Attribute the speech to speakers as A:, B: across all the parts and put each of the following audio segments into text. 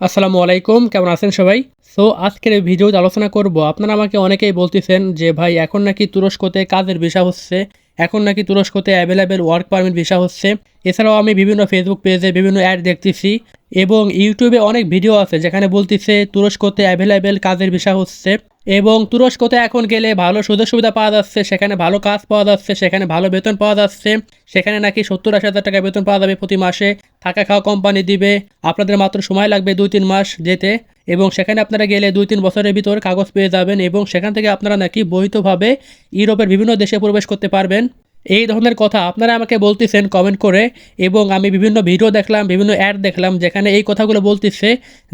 A: আসসালামু আলাইকুম, কেমন আছেন সবাই? সো আজকের এই ভিডিওতে আলোচনা করব, আপনারা আমাকে অনেকেই বলতেছেন যে, ভাই, এখন নাকি তুরস্কতে কাজের ভিসা হচ্ছে, এখন নাকি তুরস্কতে অ্যাভেলেবেল ওয়ার্ক পারমিট ভিসা হচ্ছে। এছাড়াও আমি বিভিন্ন ফেসবুক পেজে বিভিন্ন অ্যাড দেখতেছি। এবং ইউটিউবে অনেক ভিডিও আছে যেখানে বলতেছে তুরস্কতে অ্যাভেলেবেল কাজের ভিসা হচ্ছে এবং তুরস্কতে এখন গেলে ভালো সুযোগ সুবিধা পাওয়া যাচ্ছে, সেখানে ভালো কাজ পাওয়া যাচ্ছে, সেখানে ভালো বেতন পাওয়া যাচ্ছে, সেখানে নাকি সত্তর আশি হাজার টাকা বেতন পাওয়া যাবে প্রতি মাসে, থাকা খাওয়া কোম্পানি দিবে, আপনাদের মাত্র সময় লাগবে দুই তিন মাস যেতে এবং সেখানে আপনারা গেলে দুই তিন বছরের ভিতর কাগজ পেয়ে যাবেন এবং সেখান থেকে আপনারা নাকি বৈধভাবে ইউরোপের বিভিন্ন দেশে প্রবেশ করতে পারবেন। এই ধরনের কথা আপনারা আমাকে বলতেছেন কমেন্ট করে, এবং আমি বিভিন্ন ভিডিও দেখলাম, বিভিন্ন অ্যাড দেখলাম, যেখানে এই কথাগুলো বলতেছে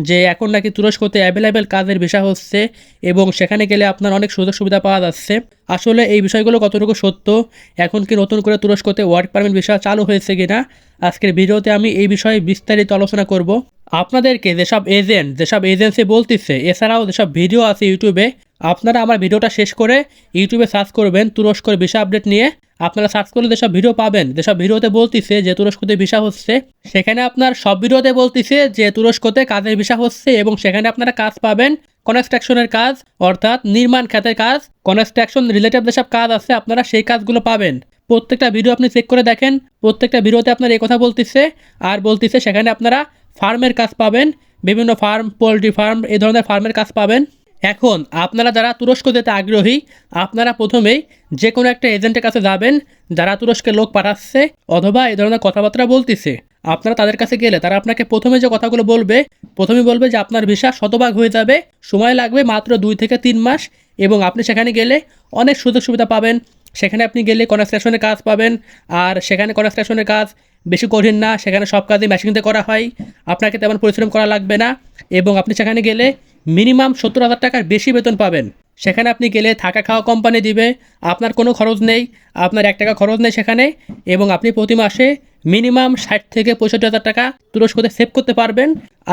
A: যে এখন নাকি তুরস্কতে অ্যাভেলেবেল কাজের ভিসা হচ্ছে, এবং সেখানে গেলে আপনার অনেক সুযোগ সুবিধা পাওয়া যাচ্ছে। আসলে এই বিষয়গুলো কতটুকু সত্য? এখন কি নতুন করে তুরস্কতে ওয়ার্ক পারমিট ভিসা চালু হয়েছে কিনা? আজকের ভিডিওতে আমি এই বিষয়ে বিস্তারিত আলোচনা করব। আপনাদেরকে যেসব এজেন্ট যেসব এজেন্সি বলতেছে, এছাড়াও যেসব ভিডিও আছে ইউটিউবে আপনারা আমার ভিডিওটা শেষ করে ইউটিউবে সার্চ করবেন তুরস্কর ভিসা আপডেট নিয়ে। আপনারা সার্চ করলে যেসব ভিডিও পাবেন, যেসব ভিডিওতে বলতেছে যে তুরস্কতে ভিসা হচ্ছে, সেখানে আপনার সব ভিডিওতে বলতেছে যে তুরস্কতে কাজের ভিসা হচ্ছে এবং সেখানে আপনারা কাজ পাবেন কনস্ট্রাকশনের কাজ, অর্থাৎ নির্মাণ খাতের কাজ কনস্ট্রাকশন রিলেটেড যেসব কাজ আছে, আপনারা সেই কাজগুলো পাবেন। প্রত্যেকটা ভিডিও আপনি চেক করে দেখেন, প্রত্যেকটা ভিডিওতে আপনার এই কথা বলতেছে, আর বলতেছে সেখানে আপনারা ফার্মের কাজ পাবেন, বিভিন্ন ফার্ম পোলট্রি ফার্ম এই ধরনের ফার্মের কাজ পাবেন। এখন আপনারা যারা তুরস্ক যেতে আগ্রহী, আপনারা প্রথমেই যে কোনো একটা এজেন্টের কাছে যাবেন, যারা তুরস্কে লোক পাঠাচ্ছে অথবা এই ধরনের কথাবার্তা বলতেছে। আপনারা তাদের কাছে গেলে তারা আপনাকে প্রথমে যে কথাগুলো বলবে প্রথমে বলবে যে আপনার ভিসা শতভাগ হয়ে যাবে, সময় লাগবে মাত্র দুই থেকে তিন মাস এবং আপনি সেখানে গেলে অনেক সুযোগ সুবিধা পাবেন। সেখানে আপনি গেলে কনস্ট্রাকশনের কাজ পাবেন আর সেখানে কনস্ট্রাকশনের কাজ বেশি কঠিন না, সেখানে সব কাজই মেশিনতে করা হয়। আপনাকে তেমন পরিশ্রম করা লাগবে না এবং আপনি সেখানে গেলে মিনিমাম সত্তর হাজার টাকার বেশি বেতন পাবেন। সেখানে আপনি গেলে থাকা খাওয়া কোম্পানি দিবে, আপনার কোনো খরচ নেই, আপনার এক টাকা খরচ নেই সেখানে, এবং আপনি প্রতি মাসে মিনিমাম ষাট থেকে পঁয়ষট্টি হাজার টাকা তুরস্কতে সেভ করতে পারবেন।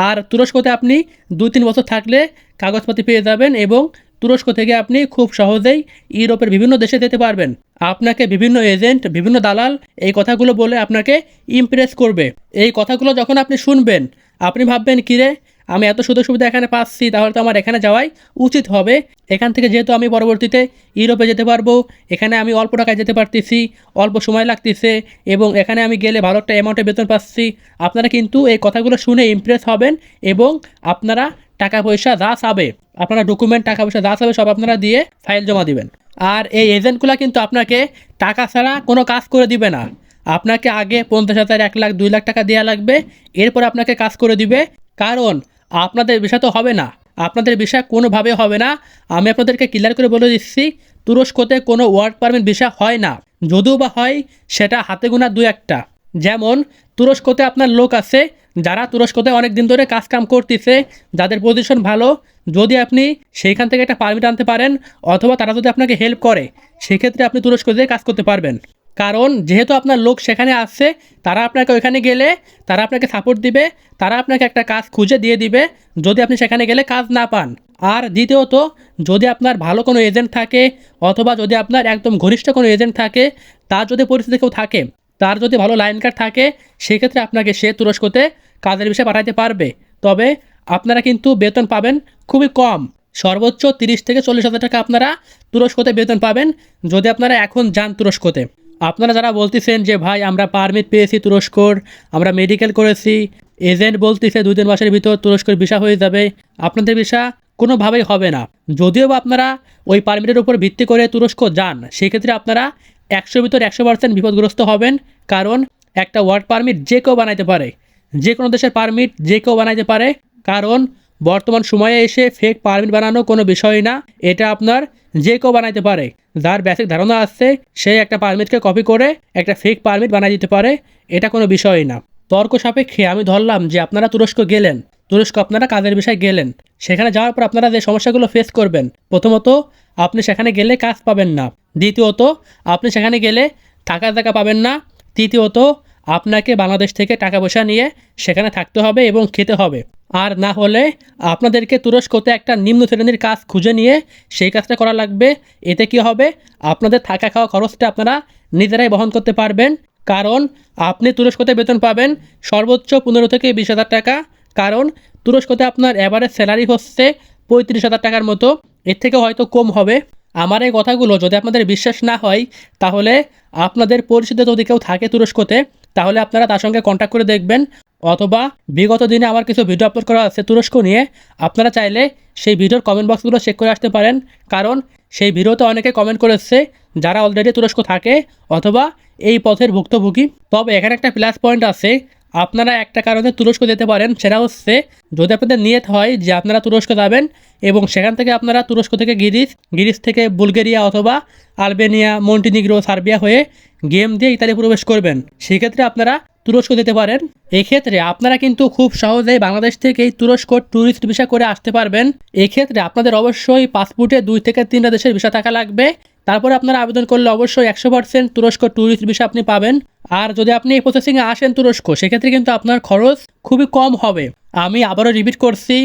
A: আর তুরস্কতে আপনি দুই তিন বছর থাকলে কাগজপাতি পেয়ে যাবেন এবং তুরস্ক থেকে আপনি খুব সহজেই ইউরোপের বিভিন্ন দেশে যেতে পারবেন। আপনাকে বিভিন্ন এজেন্ট, বিভিন্ন দালাল এই কথাগুলো বলে আপনাকে ইমপ্রেস করবে। এই কথাগুলো যখন আপনি শুনবেন, আপনি ভাববেন, কিরে আমি এত সুযোগ সুবিধা এখানে পাচ্ছি, তাহলে তো আমার এখানে যাওয়াই উচিত হবে। এখান থেকে যেহেতু আমি পরবর্তীতে ইউরোপে যেতে পারব, এখানে আমি অল্প টাকায় যেতে পারতেছি, অল্প সময় লাগতেছে, এবং এখানে আমি গেলে ভালো একটা অ্যামাউন্টে বেতন পাচ্ছি। আপনারা কিন্তু এই কথাগুলো শুনে ইমপ্রেস হবেন, এবং আপনারা টাকা পয়সা যা চাবে, আপনারা ডকুমেন্ট টাকা পয়সা যা চাবে সব আপনারা দিয়ে ফাইল জমা দিবেন। আর এই এজেন্টগুলো কিন্তু আপনাকে টাকা ছাড়া কোনো কাজ করে দিবে না। আপনাকে আগে পঞ্চাশ হাজার, এক লাখ, দুই লাখ টাকা দেওয়া লাগবে, এরপর আপনাকে কাজ করে দিবে। কারণ আপনাদের বিষয় তো হবে না। আপনাদের বিষয় কোনোভাবে হবে না। আমি আপনাদেরকে ক্লিয়ার করে বলে দিচ্ছি, তুরস্কতে কোনো ওয়ার্ক পারমিট ভিসা হয় না। যদিও বা হয়, সেটা হাতে গোনা দু একটা। যেমন, তুরস্কতে আপনার লোক আছে, যারা তুরস্কতে অনেক দিন ধরে কাজ কাম করতেছে, যাদের পজিশন ভালো। যদি আপনি সেইখান থেকে একটা পারমিট আনতে পারেন, অথবা তারা যদি আপনাকে হেল্প করে, সেক্ষেত্রে আপনি তুরস্ক যেয়ে কাজ করতে পারবেন। কারণ যেহেতু আপনার লোক সেখানে আসছে, তারা আপনাকে ওইখানে গেলে, তারা আপনাকে সাপোর্ট দিবে, তারা আপনাকে একটা কাজ খুঁজে দিয়ে দিবে, যদি আপনি সেখানে গেলে কাজ না পান। আর দ্বিতীয়ত, যদি আপনার ভালো কোনো এজেন্ট থাকে, অথবা যদি আপনার একদম ঘনিষ্ঠ কোনো এজেন্ট থাকে, তার যদি পরিস্থিতি কেউ থাকে, তার যদি ভালো লাইন কার্ড থাকে, সেক্ষেত্রে আপনাকে সে তুরস্কতে কাজের বিষয়ে পাঠাতে পারবে। তবে আপনারা কিন্তু বেতন পাবেন খুবই কম। সর্বোচ্চ তিরিশ থেকে চল্লিশ হাজার টাকা আপনারা তুরস্কতে বেতন পাবেন, যদি আপনারা এখন যান তুরস্কতে। আপনারা যারা বলতেছেন যে, ভাই, আমরা পারমিট পেয়েছি তুরস্কর, আমরা মেডিকেল করেছি এজেন্ট বলতেছে দুই, তিন মাসের ভিতর তুরস্কর ভিসা হয়ে যাবে। আপনাদের ভিসা কোনোভাবেই হবে না। যদিও বা আপনারা ওই পারমিটের উপর ভিত্তি করে তুরস্ক যান, সেক্ষেত্রে আপনারা একশো ভিতর একশো পার্সেন্ট বিপদগ্রস্ত হবেন। কারণ একটা ওয়ার্ক পারমিট যে কেউ বানাইতে পারে, যে কোনো দেশের পারমিট যে কেউ বানাইতে পারে। কারণ বর্তমান সময়ে এসে ফেক পারমিট বানানো কোনো বিষয় না। এটা আপনার যে কেউ বানাইতে পারে। যার বেসিক ধারণা আসছে সে একটা পারমিটকে কপি করে একটা ফেক পারমিট বানাই দিতে পারে, এটা কোনো বিষয় না। তর্ক সাপেক্ষে আমি ধরলাম যে আপনারা তুরস্ক গেলেন, তুরস্ক আপনারা কাজের বিষয়ে গেলেন। সেখানে যাওয়ার পর আপনারা যে সমস্যাগুলো ফেস করবেন, প্রথমত আপনি সেখানে গেলে কাজ পাবেন না। দ্বিতীয়ত, আপনি সেখানে গেলে থাকার জায়গা পাবেন না। তৃতীয়ত আপনাকে বাংলাদেশ থেকে টাকা পয়সা নিয়ে সেখানে থাকতে হবে এবং খেতে হবে। আর না হলে আপনাদেরকে তুরস্কতে একটা নিম্ন শ্রেণির কাজ খুঁজে নিয়ে সেই কাজটা করা লাগবে। এতে কি হবে? আপনাদের থাকা খাওয়া খরচটা আপনারা নিজেরাই বহন করতে পারবেন। কারণ আপনি তুরস্কতে বেতন পাবেন সর্বোচ্চ পনেরো থেকে বিশ হাজার টাকা। কারণ তুরস্কতে আপনার অ্যাভারেজ স্যালারি হচ্ছে পঁয়ত্রিশ হাজার টাকার মতো। এর থেকে হয়তো কম হবে। আমার এই কথাগুলো যদি আপনাদের বিশ্বাস না হয়, তাহলে আপনাদের পরিচিত যদি কেউ থাকে তুরস্কতে তাহলে আপনারা তার সঙ্গে কন্ট্যাক্ট করে দেখবেন। অথবা বিগত দিনে আমার কিছু ভিডিও আপলোড করা আছে তুরস্ক নিয়ে, আপনারা চাইলে সেই ভিডিওর কমেন্ট বক্সগুলো চেক করে আসতে পারেন। কারণ সেই ভিডিওতে অনেকে কমেন্ট করেছে, যারা অলরেডি তুরস্ক থাকে, অথবা এই পথের ভুক্তভোগী। তবে এখানে একটা প্লাস পয়েন্ট আছে আপনারা একটা কারণে তুরস্ক যেতে পারেন, সেটা হচ্ছে যদি আপনাদের নিয়ত হয় যে আপনারা তুরস্ক যাবেন এবং সেখান থেকে আপনারা তুরস্ক থেকে গিরিস গিরিস থেকে বুলগেরিয়া অথবা আলবেনিয়া, মন্টিনিগ্রো, সার্বিয়া হয়ে গেম দিয়ে ইতালি প্রবেশ করবেন। সেক্ষেত্রে আপনারা তুরস্ক যেতে পারেন। এক্ষেত্রে আপনারা কিন্তু খুব সহজেই বাংলাদেশ থেকেই তুরস্ক ট্যুরিস্ট ভিসা করে আসতে পারবেন। এক্ষেত্রে আপনাদের অবশ্যই পাসপোর্টে দুই থেকে তিনটা দেশের ভিসা থাকা লাগবে। তারপরে আপনারা আবেদন করলে অবশ্যই একশো পার্সেন্ট তুরস্ক ট্যুরিস্ট ভিসা আপনি পাবেন। আর যদি আপনি এই প্রসেসিংয়ে আসেন তুরস্ক, সেক্ষেত্রে কিন্তু আপনার খরচ খুবই কম হবে। আমি আবারও রিপিট করছি,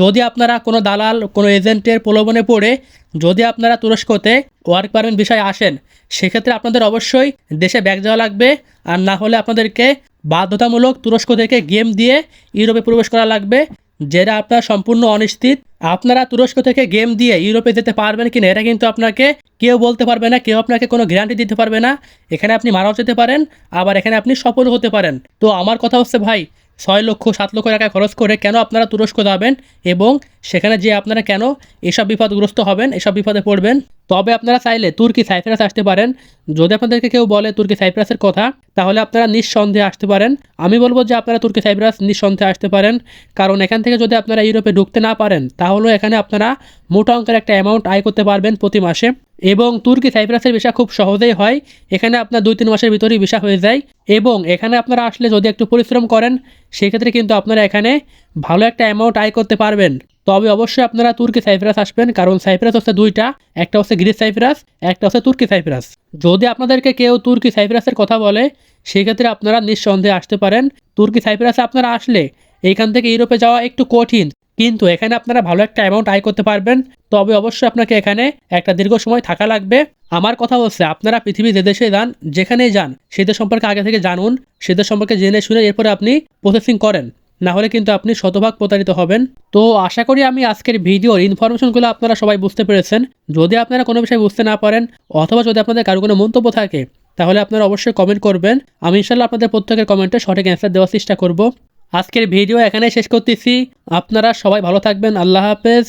A: যদি আপনারা কোনো দালাল, কোনো এজেন্টের প্রলোভনে পড়ে, যদি আপনারা তুরস্কতে ওয়ার্ক পারমিট বিষয়ে আসেন, সেক্ষেত্রে আপনাদের অবশ্যই দেশে ব্যাগ যাওয়া লাগবে, আর না হলে আপনাদেরকে বাধ্যতামূলক তুরস্ক থেকে গেম দিয়ে ইউরোপে প্রবেশ করা লাগবে। যেটা আপনার সম্পূর্ণ অনিশ্চিত। আপনারা তুরস্ক থেকে গেম দিয়ে ইউরোপে যেতে পারবেন কিনা, এটা কিন্তু আপনাকে কেউ বলতে পারবে না, কেউ আপনাকে কোনো গ্যারান্টি দিতে পারবে না। এখানে আপনি মারাও যেতে পারেন, আবার এখানে আপনি সফল হতে পারেন। তো আমার কথা হচ্ছে ভাই ছয় লক্ষ, সাত লক্ষ টাকা খরচ করে কেন আপনারা তুরস্ক যাবেন এবং সেখানে যে আপনারা কেন এসব বিপদগ্রস্ত হবেন, এসব বিপদে পড়বেন? তবে আপনারা চাইলে তুর্কি সাইপ্রাস আসতে পারেন। যদি আপনাদেরকে কেউ বলে তুর্কি সাইপ্রাসের কথা, তাহলে আপনারা নিঃসন্দেহে আসতে পারেন। আমি বলব যে আপনারা তুর্কি সাইপ্রাস নিঃসন্দেহে আসতে পারেন। কারণ এখান থেকে যদি আপনারা ইউরোপে ঢুকতে না পারেন তাহলে এখানে আপনারা মোটা অঙ্কের একটা অ্যামাউন্ট আয় করতে পারবেন প্রতি মাসে। এবং তুর্কি সাইপ্রাসের ভিসা খুব সহজেই হয়। এখানে আপনার দুই তিন মাসের ভিতরেই ভিসা হয়ে যায় এবং এখানে আপনারা আসলে যদি একটু পরিশ্রম করেন, সেক্ষেত্রে কিন্তু আপনারা এখানে ভালো একটা অ্যামাউন্ট আয় করতে পারবেন। তবে অবশ্যই আপনারা তুর্কি সাইপ্রাস আসবেন, কারণ সাইপ্রাস হচ্ছে দুইটা, একটা হচ্ছে গ্রিস সাইপ্রাস, একটা হচ্ছে তুর্কি সাইপ্রাস। যদি আপনাদেরকে কেউ তুর্কি সাইপ্রাসের কথা বলে, সেক্ষেত্রে আপনারা নিঃসন্দেহে আসতে পারেন। তুর্কি সাইপ্রাসে আপনারা আসলে এইখান থেকে ইউরোপে যাওয়া একটু কঠিন কিন্তু এখানে আপনারা ভালো একটা অ্যামাউন্ট আয় করতে পারবেন। তবে অবশ্যই আপনাকে এখানে একটা দীর্ঘ সময় থাকা লাগবে। আমার কথা হচ্ছে, আপনারা পৃথিবী যে দেশে যান, যেখানেই যান সেদের সম্পর্কে আগে থেকে জানুন সেদের সম্পর্কে জেনে শুনে এরপরে আপনি প্রসেসিং করেন। না হলে কিন্তু আপনি শতভাগ প্রতারিত হবেন। তো আশা করি আমি আজকের ভিডিওর ইনফরমেশনগুলো আপনারা সবাই বুঝতে পেরেছেন। যদি আপনারা কোনো বিষয় বুঝতে না পারেন, অথবা যদি আপনাদের কারও কোনো মন্তব্য থাকে, তাহলে আপনারা অবশ্যই কমেন্ট করবেন। আমি ইনশাল্লাহ আপনাদের প্রত্যেকের কমেন্টে সঠিক অ্যান্সার দেওয়ার চেষ্টা করব। আজকের ভিডিও এখানে শেষ করতেছি। আপনারা সবাই ভালো থাকবেন। আল্লাহ হাফেজ।